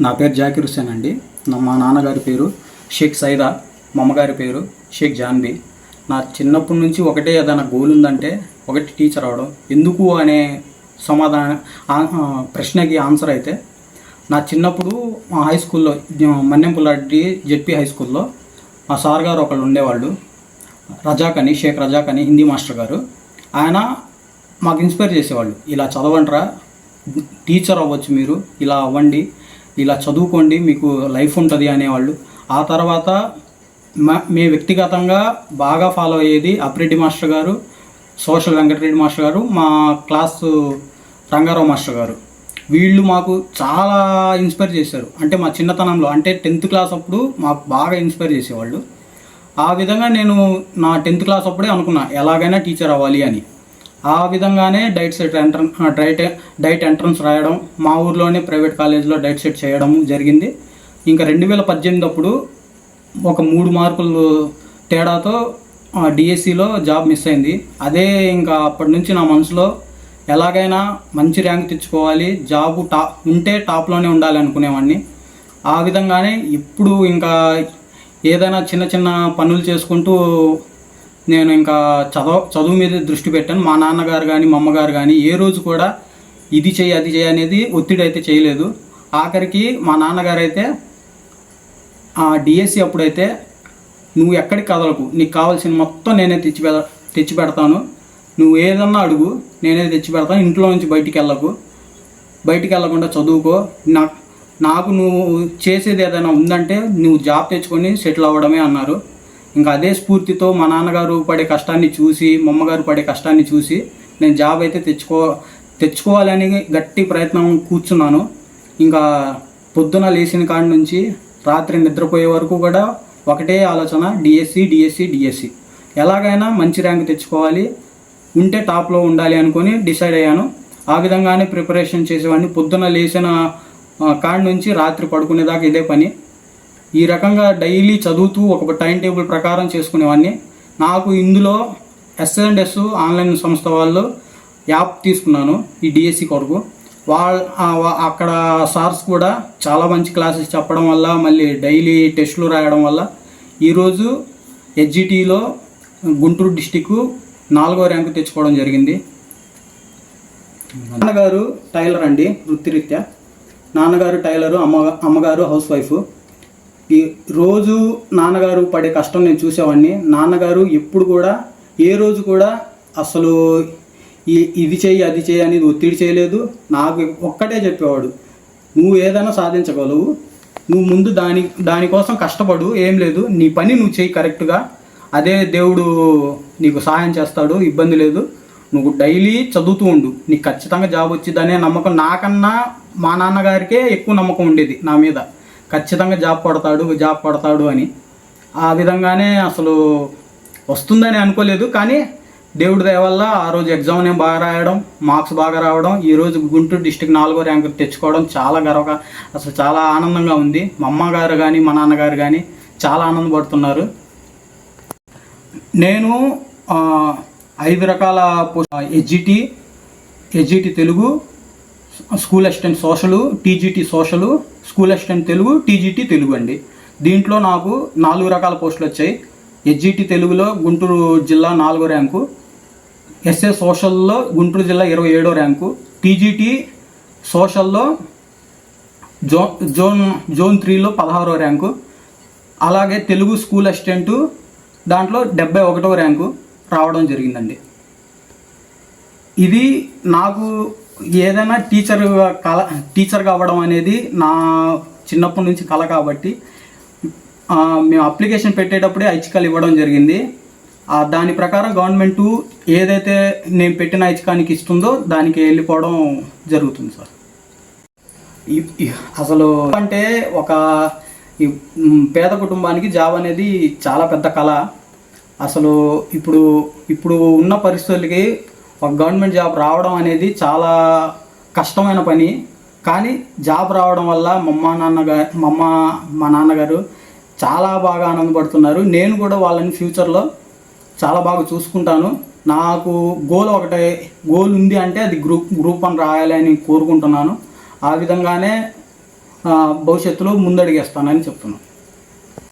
నా పేరు జాకిర్ హుసేన్ అండి. మా నాన్నగారి పేరు షేక్ సైదా మా అమ్మగారి పేరు షేక్ జాన్బీ. నా చిన్నప్పటి నుంచి ఒకటే ఏదైనా గోల్ ఉందంటే ఒకటి టీచర్ అవడం. ఎందుకు అనే సమాధాన ప్రశ్నకి ఆన్సర్ అయితే నా చిన్నప్పుడు మా హై స్కూల్లో మన్నెంపులాడ్డి జెడ్పీ హై స్కూల్లో మా సార్ గారు ఒకళ్ళు ఉండేవాళ్ళు. రజాక్ అని షేక్ రజాక్ అని హిందీ మాస్టర్ గారు. ఆయన మాకు ఇన్స్పైర్ చేసేవాళ్ళు. ఇలా చదవండిరా టీచర్ అవ్వచ్చు మీరు ఇలా అవ్వండి. ఇలా చదువుకోండి మీకు లైఫ్ ఉంటుంది అనేవాళ్ళు. ఆ తర్వాత మా మేము వ్యక్తిగతంగా బాగా ఫాలో అయ్యేది Appireddy master garu social Venkatareddy master garu మా క్లాసు రంగారావు మాస్టర్ గారు. వీళ్ళు మాకు చాలా ఇన్స్పైర్ చేశారు. అంటే మా చిన్నతనంలో అంటే టెన్త్ క్లాస్ అప్పుడు మాకు బాగా ఇన్స్పైర్ చేసేవాళ్ళు. ఆ విధంగా నేను నా టెన్త్ క్లాస్ అప్పుడే అనుకున్నా ఎలాగైనా టీచర్ అవ్వాలి అని. ఆ విధంగానే diet set entrance diet diet entrance రాయడం మా ఊర్లోనే ప్రైవేట్ కాలేజ్లో డైట్ సెట్ చేయడం జరిగింది. ఇంకా రెండు వేల పద్దెనిమిది అప్పుడు ఒక మూడు మార్కులు తేడాతో డిఎస్సిలో జాబ్ మిస్ అయింది. అదే ఇంకా అప్పటి నుంచి నా మనసులో ఎలాగైనా మంచి ర్యాంక్ తెచ్చుకోవాలి జాబు టాప్ ఉంటే టాప్లోనే ఉండాలి అనుకునేవాడిని ఆ విధంగానే ఇప్పుడు ఇంకా ఏదైనా చిన్న చిన్న పనులు చేసుకుంటూ నేను ఇంకా చదవ చదువు మీద దృష్టి పెట్టాను. మా నాన్నగారు కానీ మా అమ్మగారు కానీ ఏ రోజు కూడా ఇది చేయి అది చేయి అనేది ఒత్తిడి అయితే చేయలేదు. ఆఖరికి మా నాన్నగారు అయితే ఆ డిఎస్సి అప్పుడైతే నువ్వు ఎక్కడికి కదలకు నీకు కావాల్సిన మొత్తం నేనే తెచ్చి తెచ్చి పెడతాను. నువ్వు ఏదన్నా అడుగు నేనే తెచ్చి పెడతాను. ఇంట్లో నుంచి బయటికి వెళ్ళకు. బయటికి వెళ్ళకుండా చదువుకో. నా నాకు నువ్వు చేసేది ఏదైనా ఉందంటే నువ్వు జాబ్ తెచ్చుకొని సెటిల్ అవ్వడమే అన్నారు. ఇంకా అదే స్ఫూర్తితో మా నాన్నగారు పడే కష్టాన్ని చూసి మా అమ్మగారు పడే కష్టాన్ని చూసి నేను జాబ్ అయితే తెచ్చుకో తెచ్చుకోవాలని గట్టి ప్రయత్నం కూర్చున్నాను. ఇంకా పొద్దున లేచిన కాడి నుంచి రాత్రి నిద్రపోయే వరకు కూడా ఒకటే ఆలోచన డిఎస్సి డిఎస్సి డిఎస్సి. ఎలాగైనా మంచి ర్యాంక్ తెచ్చుకోవాలి ఉంటే టాప్లో ఉండాలి అనుకొని డిసైడ్ అయ్యాను. ఆ విధంగానే ప్రిపరేషన్ చేసేవాడిని. పొద్దున లేచిన కాడి నుంచి రాత్రి పడుకునేదాకా ఇదే పని. ఈ రకంగా డైలీ చదువుతూ ఒక టైం టేబుల్ ప్రకారం చేసుకునేవాడిని. నాకు ఇందులో ఎస్ అండ్ ఎస్ ఆన్లైన్ సంస్థ వాళ్ళు యాప్ తీసుకున్నాను ఈ డిఎస్సి కొరకు. వాళ్ళ అక్కడ సార్స్ కూడా చాలా మంచి క్లాసెస్ చెప్పడం వల్ల మళ్ళీ డైలీ టెస్టులు రాయడం వల్ల ఈరోజు హెచ్జిటిలో గుంటూరు డిస్టిక్ నాలుగో ర్యాంకు తెచ్చుకోవడం జరిగింది. నాన్నగారు టైలర్ అండి వృత్తిరీత్యా. నాన్నగారు టైలరు అమ్మ అమ్మగారు హౌస్ వైఫ్. ఈ రోజు నాన్నగారు పడే కష్టం నేను చూసేవాడిని. నాన్నగారు ఎప్పుడు కూడా ఏ రోజు కూడా అసలు ఈ ఇది చేయి అది చేయి అనేది ఒత్తిడి చేయలేదు. నాకు ఒక్కటే చెప్పేవాడు నువ్వు ఏదైనా సాధించగలవు. నువ్వు ముందు దాని దానికోసం కష్టపడు ఏం లేదు. నీ పని నువ్వు చేయి కరెక్ట్గా. అదే దేవుడు నీకు సహాయం చేస్తాడు ఇబ్బంది లేదు. నువ్వు డైలీ చదువుతూ ఉండు. నీకు ఖచ్చితంగా జాబ్ వచ్చిందనే నమ్మకం నాకన్నా మా నాన్నగారికే ఎక్కువ నమ్మకం ఉండేది నా మీద. ఖచ్చితంగా జాబ్ పడతాడు జాబ్ పడతాడు అని. ఆ విధంగానే అసలు వస్తుందని అనుకోలేదు కానీ దేవుడి దయ వల్ల ఆ రోజు ఎగ్జామ్ నేను బాగా రాయడం మార్క్స్ బాగా రావడం ఈరోజు గుంటూరు డిస్టిక్ నాలుగో ర్యాంకు తెచ్చుకోవడం చాలా గర్వ అసలు చాలా ఆనందంగా ఉంది. మా అమ్మగారు కానీ మా నాన్నగారు కానీ చాలా ఆనందపడుతున్నారు. నేను ఐదు రకాల SGT SGT Telugu school assistant social TGT social school assistant Telugu TGT Telugu అండి. దీంట్లో నాకు నాలుగు రకాల పోస్టులు వచ్చాయి. హెచ్జిటి తెలుగులో గుంటూరు జిల్లా నాలుగో ర్యాంకు ఎస్ఏ సోషల్లో గుంటూరు జిల్లా ఇరవై ఏడో ర్యాంకు టీజీటీ సోషల్లో జో జోన్ జోన్ త్రీలో పదహారో ర్యాంకు అలాగే తెలుగు స్కూల్ అసిస్టెంట్ దాంట్లో డెబ్బై ఒకటో ర్యాంకు రావడం జరిగిందండి. ఇది నాకు ఏదైనా టీచర్ కళ టీచర్ కావడం అనేది నా చిన్నప్పటి నుంచి కళ కాబట్టి మేము అప్లికేషన్ పెట్టేటప్పుడే ఐచ్ఛికాలు ఇవ్వడం జరిగింది. దాని ప్రకారం గవర్నమెంట్ ఏదైతే నేను పెట్టిన ఐచ్ఛికానికి ఇస్తుందో దానికి వెళ్ళిపోవడం జరుగుతుంది సార్. అసలు అంటే ఒక పేద కుటుంబానికి జాబ్ అనేది చాలా పెద్ద కళ. అసలు ఇప్పుడు ఇప్పుడు ఉన్న పరిస్థితులకి ఒక గవర్నమెంట్ జాబ్ రావడం అనేది చాలా కష్టమైన పని. కానీ జాబ్ రావడం వల్ల మా అమ్మ నాన్నగారు మా మా నాన్నగారు చాలా బాగా ఆనందపడుతున్నారు. నేను కూడా వాళ్ళని ఫ్యూచర్లో చాలా బాగా చూసుకుంటాను. నాకు గోల్ ఒకటే గోల్ ఉంది అంటే అది గ్రూప్ గ్రూప్ వన్ రాయాలి అని కోరుకుంటున్నాను. ఆ విధంగానే భవిష్యత్తులో ముందడిగేస్తానని చెప్తున్నాను.